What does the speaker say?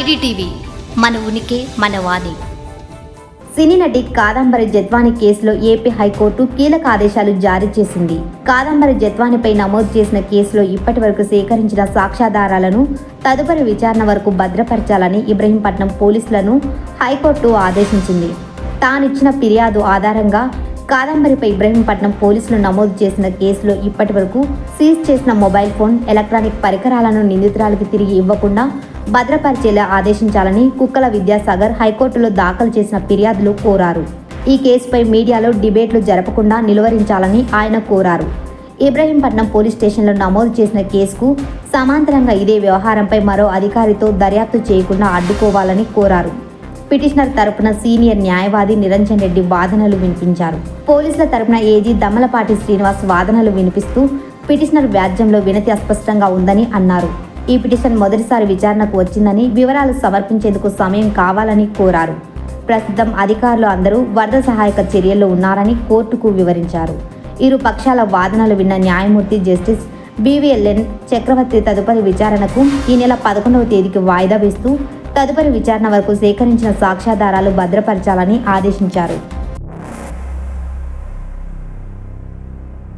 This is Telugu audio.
ఐడిటీవీ మన ఉనికి మన వాణి. సినీ నటి కాదంబరి జత్వాని కేసులో ఏపీ హైకోర్టు కీలక ఆదేశాలు జారీ చేసింది. కాదంబరి జత్వానిపై నమోదు చేసిన కేసులో ఇప్పటి వరకు సేకరించిన సాక్ష్యాధారాలను తదుపరి విచారణ వరకు భద్రపరచాలని ఇబ్రహీంపట్నం పోలీసులను హైకోర్టు ఆదేశించింది. తానిచ్చిన ఫిర్యాదు ఆధారంగా కాదంబరిపై ఇబ్రహీంపట్నం పోలీసులు నమోదు చేసిన కేసులో ఇప్పటి వరకు సీజ్ చేసిన మొబైల్ ఫోన్ ఎలక్ట్రానిక్ పరికరాలను నిందితురాలకు తిరిగి ఇవ్వకుండా భద్రపరిచేలా ఆదేశించాలని కుక్కల విద్యాసాగర్ హైకోర్టులో దాఖలు చేసిన ఫిర్యాదులు కోరారు. ఈ కేసుపై మీడియాలో డిబేట్లు జరపకుండా నిలువరించాలని ఆయన కోరారు. ఇబ్రహీంపట్నం పోలీస్ స్టేషన్లో నమోదు చేసిన కేసుకు సమాంతరంగా ఇదే వ్యవహారంపై మరో అధికారితో దర్యాప్తు చేయకుండా అడ్డుకోవాలని కోరారు. పిటిషనర్ తరపున సీనియర్ న్యాయవాది నిరంజన్ రెడ్డి వాదనలు వినిపించారు. పోలీసుల తరపున ఏజీ దమ్మలపాటి శ్రీనివాస్ వాదనలు వినిపిస్తూ పిటిషనర్ వ్యాజ్యంలో వినతి అస్పష్టంగా ఉందని అన్నారు. ఈ పిటిషన్ మొదటిసారి విచారణకు వచ్చిందని వివరాలు సమర్పించేందుకు సమయం కావాలని కోరారు. ప్రస్తుతం అధికారులు అందరూ వరద సహాయక చర్యల్లో ఉన్నారని కోర్టుకు వివరించారు. ఇరు పక్షాల వాదనలు విన్న న్యాయమూర్తి జస్టిస్ బీవీఎల్ఎన్ చక్రవర్తి తదుపరి విచారణకు ఈ నెల పదకొండవ తేదీకి వాయిదా వేస్తూ తదుపరి విచారణ వరకు సేకరించిన సాక్ష్యాధారాలు భద్రపరచాలని ఆదేశించారు.